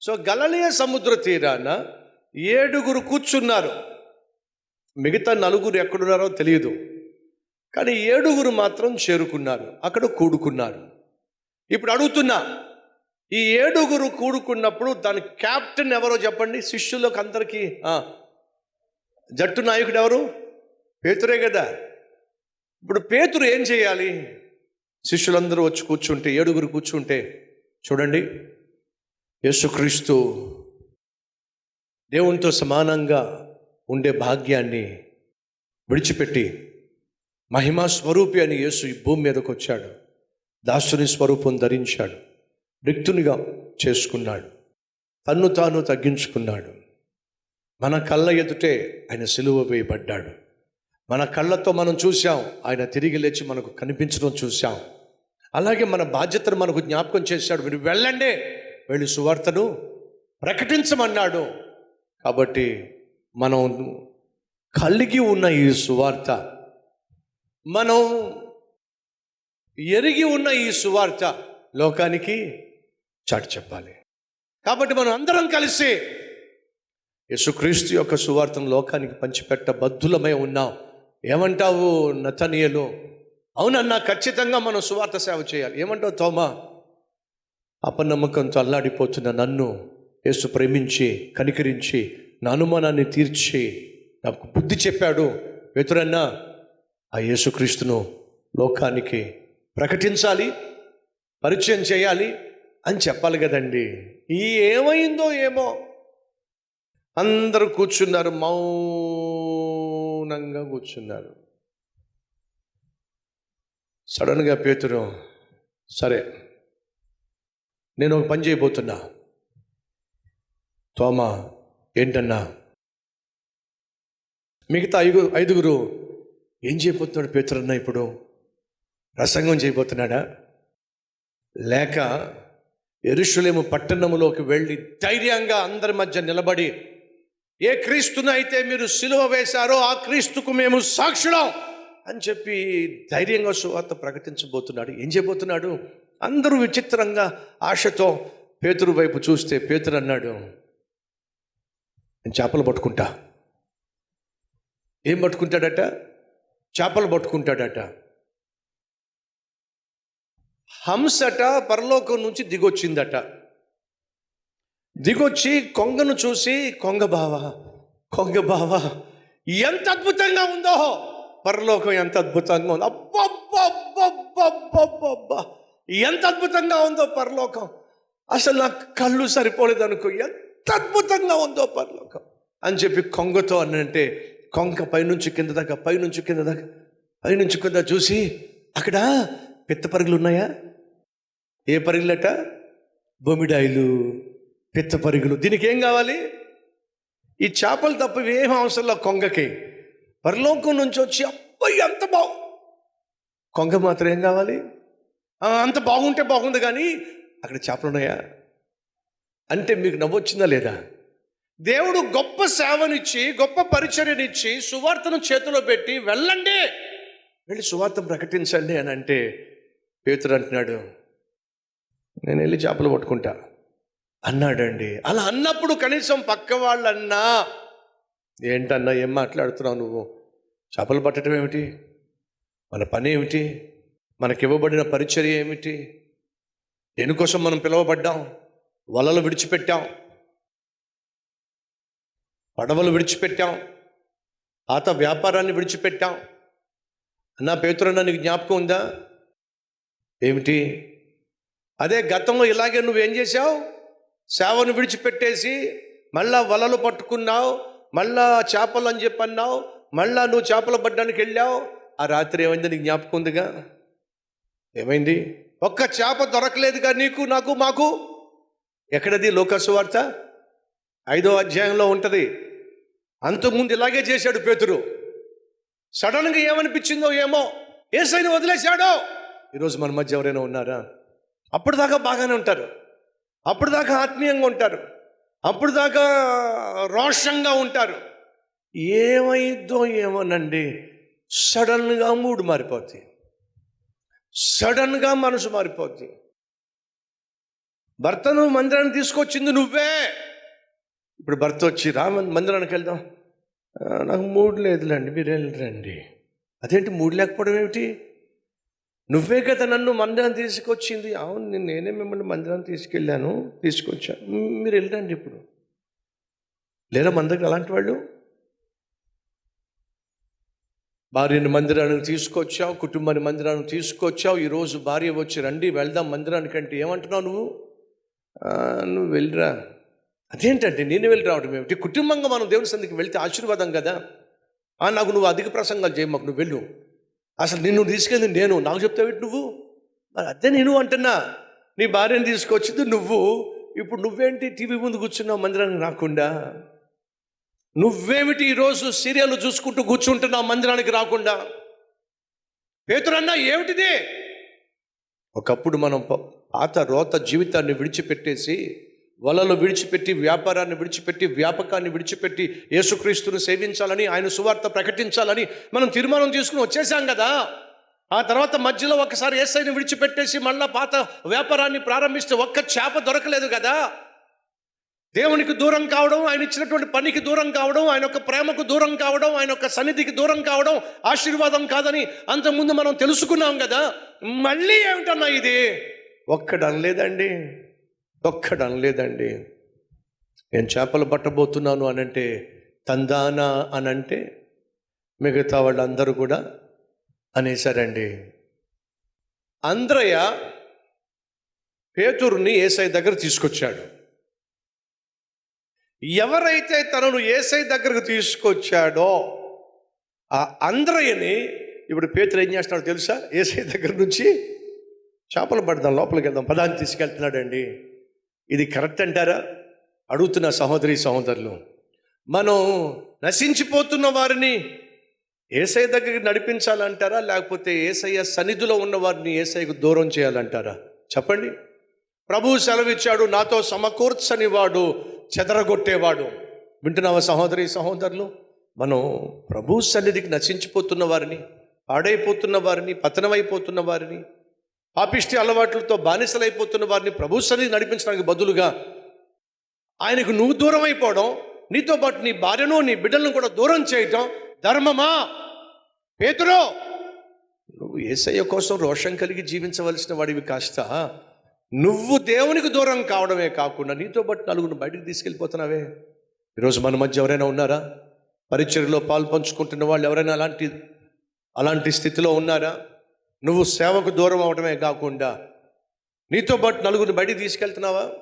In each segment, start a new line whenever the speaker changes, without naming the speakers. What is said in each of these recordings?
So Galilee సముద్ర తీరాన ఏడుగురు కూర్చున్నారు. మిగతా నలుగురు ఎక్కడున్నారో తెలియదు. కానీ ఏడుగురు మాత్రం చేరుకున్నారు. అక్కడ కూడుకున్నారు. ఇప్పుడు అడుగుతున్నా ఈ ఏడుగురు కూడుకున్నప్పుడు దాని క్యాప్టెన్ ఎవరో చెప్పండి? శిష్యులకు అందరికీ జట్టు నాయకుడు ఎవరు? పేతురే కదా. ఇప్పుడు పేతురు ఏం చేయాలి? శిష్యులందరూ వచ్చి కూర్చుంటే ఏడుగురు కూర్చుంటే చూడండి. యేసుక్రీస్తు దేవునితో సమానంగా ఉండే భాగ్యాన్ని విడిచిపెట్టి మహిమా స్వరూపి అని యేసు ఈ భూమి మీదకు వచ్చాడు. దాసుని స్వరూపం ధరించాడు. రిక్తునిగా చేసుకున్నాడు. తన్ను తాను తగ్గించుకున్నాడు. మన కళ్ళ ఎదుటే ఆయన సిలువ వేయబడ్డాడు. మన కళ్ళతో మనం చూసాం ఆయన తిరిగి లేచి మనకు కనిపించడం చూసాం అలాగే మన బాధ్యతను మనకు జ్ఞాపకం చేశాడు. మీరు వెళ్ళండి. వెళ్ళి సువార్తను ప్రకటించమన్నాడు. కాబట్టి మనం కలిగి ఉన్న ఈ సువార్త మనం ఎరిగి ఉన్న ఈ సువార్త లోకానికి చాటి చెప్పాలి. కాబట్టి మనం అందరం కలిసి యేసుక్రీస్తు యొక్క సువార్తను లోకానికి పంచిపెట్ట బద్దులమై ఉన్నాం. ఏమంటావు నతనీయలు? అవునన్నా ఖచ్చితంగా మనం సువార్త సేవ చేయాలి. ఏమంటావు తోమా? అపనమ్మకంతో అల్లాడిపోతున్న నన్ను యేసు ప్రేమించి కనికరించి నా అనుమానాన్ని తీర్చి నాకు బుద్ధి చెప్పాడు. వెతురన్నా ఆ యేసుక్రీస్తును లోకానికి ప్రకటించాలి పరిచయం చేయాలి అని చెప్పాలి కదండి. ఈ ఏమైందో ఏమో. అందరూ కూర్చున్నారు మౌనంగా కూర్చున్నారు. సడన్గా పేతురు సరే నేను ఒక పని చేయబోతున్నా. తోమా ఏంటన్నా? మిగతా ఐదు ఐదుగురు ఏం చేయబోతున్నాడు పేతురన్న ఇప్పుడు? ప్రసంగం చేయబోతున్నాడా? లేక ఎరుషులేము పట్టణములోకి వెళ్ళి ధైర్యంగా అందరి మధ్య నిలబడి ఏ క్రీస్తును అయితే మీరు సిలువ వేశారో ఆ క్రీస్తుకు మేము సాక్షులం అని చెప్పి ధైర్యంగా సువార్త ప్రకటించబోతున్నాడు. ఏం చేయబోతున్నాడు? అందరూ విచిత్రంగా ఆశతో పేతురు వైపు చూస్తే పేతురు అన్నాడు నేను చేపలు పట్టుకుంటా. ఏం పట్టుకుంటాడట? చేపలు పట్టుకుంటాడట. హంసట పరలోకం నుంచి దిగొచ్చిందట. దిగొచ్చి కొంగను చూసి కొంగ బావ కొంగ బావ ఎంత అద్భుతంగా ఉందో పరలోకం ఎంత అద్భుతంగా ఉందో అబ్బబ్బబ్బబ్బబ్బబ్బబ్బా ఎంత అద్భుతంగా ఉందో పరలోకం. అసలు నాకు కళ్ళు సరిపోలేదు అనుకో ఎంత అద్భుతంగా ఉందో పరలోకం. అని చెప్పి కొంగతో అనంటే కొంగ పైనుంచి కింద దాకా పైనుంచి కింద దాకా పైనుంచి కింద చూసి అక్కడ పిత్త పరుగులు ఉన్నాయా? ఏ పరుగులట? బొమిడాయిలు పిత్త పరుగులు. దీనికి ఏం కావాలి? ఈ చేపలు తప్ప ఏం అవసరంలో కొంగకి. పరలోకం నుంచి వచ్చి అబ్బాయి అంత బాగు కొంగ మాత్రం ఏం కావాలి? అంత బాగుంటే బాగుంది కానీ అక్కడ చేపలు ఉన్నాయా? అంటే మీకు నవ్వొచ్చిందా లేదా? దేవుడు గొప్ప సేవనిచ్చి గొప్ప పరిచర్యనిచ్చి సువార్తను చేతిలో పెట్టి వెళ్ళండి. వెళ్ళి సువార్త ప్రకటించండి అని అంటే పేతుడు అంటున్నాడు నేను వెళ్ళి చేపలు పట్టుకుంటా. అన్నాడండి. అలా అన్నప్పుడు కనీసం పక్క వాళ్ళన్నా ఏంటన్నా ఏం మాట్లాడుతున్నావు నువ్వు? చేపలు పట్టడం ఏమిటి? మన పని ఏమిటి? మనకివ్వబడిన పరిచర్య ఏమిటి? దేనికోసం మనం పిలువబడ్డాం? వలలు విడిచిపెట్టాం. పడవలు విడిచిపెట్టాం. పాత వ్యాపారాన్ని విడిచిపెట్టాం. అన్నా పేతురన్న నీకు జ్ఞాపకం ఉందా? ఏమిటి? అదే గతంలో ఇలాగే నువ్వేం చేసావు సేవను విడిచిపెట్టేసి మళ్ళా వలలు పట్టుకున్నావు మళ్ళా చేపలు అని చెప్పి అన్నావు మళ్ళా నువ్వు చేపలు పడ్డానికి వెళ్ళావు. ఆ రాత్రి ఏమైంది నీకు జ్ఞాపకం ఉందిగా? ఏమైంది? ఒక్క చేప దొరకలేదుగా నీకు నాకు మాకు? ఎక్కడది లోకసు వార్త? ఐదో అధ్యాయంలో ఉంటుంది. అంతకుముందు ఇలాగే చేశాడు పేతురు. సడన్గా ఏమనిపించిందో ఏమో ఏసైని వదిలేశాడో. ఈరోజు మన మధ్య ఎవరైనా ఉన్నారా? అప్పటిదాకా బాగానే ఉంటారు. అప్పటిదాకా ఆత్మీయంగా ఉంటారు. అప్పటిదాకా రోషంగా ఉంటారు. ఏమైందో ఏమోనండి. సడన్గా మూడు మారిపోతాయి. సడన్గా మనసు మారిపోద్ది. భర్తను మందిరాన్ని తీసుకొచ్చింది నువ్వే. ఇప్పుడు భర్త వచ్చి రా మందిరానికి వెళ్దాం. నాకు మూడు లేదులేండి మీరు వెళ్ళరండి అదేంటి మూడు లేకపోవడం ఏమిటి? నువ్వే కదా నన్ను మందిరం తీసుకొచ్చింది. అవును నేను నేనే మిమ్మల్ని మందిరం తీసుకెళ్ళాను తీసుకొచ్చాను. మీరు వెళ్ళండి ఇప్పుడు. లేరా మన దగ్గర అలాంటి వాళ్ళు? భార్యని మందిరానికి తీసుకొచ్చావు కుటుంబాన్ని మందిరానికి తీసుకొచ్చావు ఈరోజు భార్య వచ్చి రండి వెళ్దాం మందిరానికి అంటే ఏమంటున్నావు నువ్వు? నువ్వు వెళ్ళిరా. అదేంటంటే నేను వెళ్ళి రావడం ఏమిటి? కుటుంబంగా మనం దేవుని సందికి వెళ్తే ఆశీర్వాదం కదా? "ఆ, నాకు నువ్వు అధిక ప్రసంగాలు చేయ మాకు నువ్వు వెళ్ళు. అసలు నిన్ను తీసుకెళ్ళి నేను నాకు చెప్తావు నువ్వు? మరి అదే నేను అంటున్నా. నీ భార్యను తీసుకొచ్చింది నువ్వు. ఇప్పుడు నువ్వేంటి టీవీ ముందు కూర్చున్నావు మందిరానికి రాకుండా? నువ్వేమిటి ఈరోజు సీరియల్ చూసుకుంటూ కూర్చుంటున్నావు మందిరానికి రాకుండా? పేతురన్నా ఏమిటిది? ఒకప్పుడు మనం పాత రోత జీవితాన్ని విడిచిపెట్టేసి వలలు విడిచిపెట్టి వ్యాపారాన్ని విడిచిపెట్టి వ్యాపకాన్ని విడిచిపెట్టి యేసుక్రీస్తును సేవించాలని ఆయన సువార్త ప్రకటించాలని మనం తీర్మానం తీసుకుని వచ్చేసాం కదా? ఆ తర్వాత మధ్యలో ఒకసారి ఏసైని విడిచిపెట్టేసి మళ్ళా పాత వ్యాపారాన్ని ప్రారంభిస్తే ఒక్క చేప దొరకలేదు కదా? దేవునికి దూరం కావడం ఆయన ఇచ్చినటువంటి పనికి దూరం కావడం ఆయన యొక్క ప్రేమకు దూరం కావడం ఆయన యొక్క సన్నిధికి దూరం కావడం ఆశీర్వాదం కాదని అంతకుముందు మనం తెలుసుకున్నాం కదా. మళ్ళీ ఏమిటన్నా ఇది? ఒక్కడు అనలేదండి ఒక్కడు అనలేదండి నేను చేపలు పట్టబోతున్నాను అనంటే తందానా అనంటే మిగతా వాళ్ళందరూ కూడా అనేసారండి అంద్రయ్య పేతురుని ఏసై దగ్గర తీసుకొచ్చాడు. ఎవరైతే తనను ఏసై దగ్గరకు తీసుకొచ్చాడో ఆ అంద్రయ్యని ఇప్పుడు పేతులు ఏం చేస్తున్నాడు తెలుసా? ఏసై దగ్గర నుంచి చేపలు పడదాం లోపలికి వెళ్దాం. పదాన్ని తీసుకెళ్తున్నాడండి. ఇది కరెక్ట్ అంటారా? అడుగుతున్న సహోదరి సహోదరులు మనం నశించిపోతున్న వారిని ఏసై దగ్గరికి నడిపించాలంటారా? లేకపోతే ఏసయ్య సన్నిధిలో ఉన్న వారిని ఏసైకు దూరం చేయాలంటారా? చెప్పండి. ప్రభువు సెలవిచ్చాడు నాతో సమకూర్చని వాడు చెదరగొట్టేవాడు. వింటున్నావా సహోదరి సహోదరులు? మనం ప్రభు సన్నిధికి నశించిపోతున్న వారిని పాడైపోతున్న వారిని పతనమైపోతున్న వారిని పాపిష్టి అలవాట్లతో బానిసలైపోతున్న వారిని ప్రభు సన్నిధి నడిపించడానికి బదులుగా ఆయనకు నువ్వు దూరం అయిపోవడం నీతో పాటు నీ భార్యను నీ బిడ్డలను కూడా దూరం చేయటం ధర్మమా? పేతురో నువ్వు ఏసయ్య కోసం రోషం కలిగి జీవించవలసిన వాడివి కాస్త. నువ్వు దేవునికి దూరం కావడమే కాకుండా నీతో బట్టి నలుగురు బయటకు తీసుకెళ్ళిపోతున్నావే. ఈరోజు మన మధ్య ఎవరైనా ఉన్నారా? పరిచర్లో పాలు పంచుకుంటున్న వాళ్ళు ఎవరైనా అలాంటి అలాంటి స్థితిలో ఉన్నారా? నువ్వు సేవకు దూరం అవడమే కాకుండా నీతో పాటు నలుగురిని బయటికి తీసుకెళ్తున్నావా?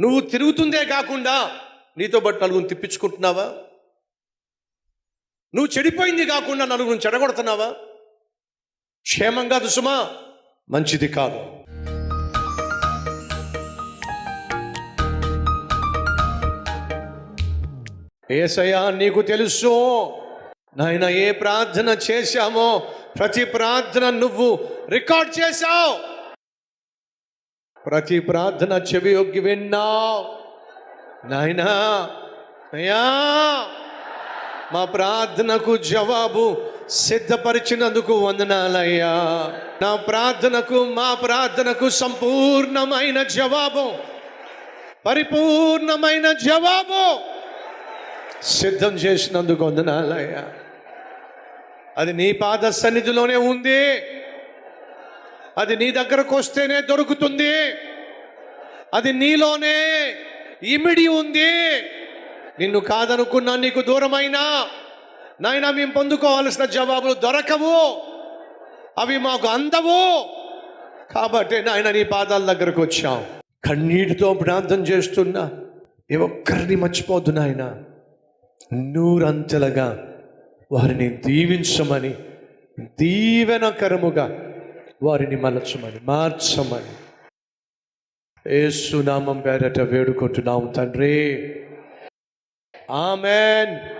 నువ్వు తిరుగుతుందే కాకుండా నీతో పాటు నలుగురిని తిప్పించుకుంటున్నావా? నువ్వు చెడిపోయింది కాకుండా నలుగురిని చెడగొడుతున్నావా? క్షేమంగా దుసుమా మంచిది కాదు. ఏసయ్యా నీకు తెలుసు. నాయన ఏ ప్రార్థన చేశామో ప్రతి ప్రార్థన నువ్వు రికార్డ్ చేశావు. ప్రతి ప్రార్థన చెవి యొగ్గి విన్నావు. నాయనా అయ్యా మా ప్రార్థనకు జవాబు సిద్ధపరిచినందుకు వందనాలయ్యా. నా ప్రార్థనకు మా ప్రార్థనకు సంపూర్ణమైన జవాబు. పరిపూర్ణమైన జవాబు. సిద్ధం చేసినందుకు వందనాలయ్యా. అది నీ పాద సన్నిధిలోనే ఉంది. అది నీ దగ్గరకు వస్తేనే దొరుకుతుంది. అది నీలోనే ఇమిడి ఉంది. నిన్ను కాదనుకున్నా నీకు దూరమైనా నాయన మేము పొందుకోవాల్సిన జవాబులు దొరకవు. అవి మాకు అందవు. కాబట్టి నాయన నీ పాదాల దగ్గరకు వచ్చాం కన్నీటితో ప్రార్థన చేస్తున్నా ఏ ఒక్కరిని మర్చిపోద్దు నాయన. నూరంతలుగా వారిని దీవించమని దీవెనకరముగా వారిని మలచమని మార్చమని. ఏసునామం పేరట వేడుకుంటున్నాం తండ్రి. ఆమెన్.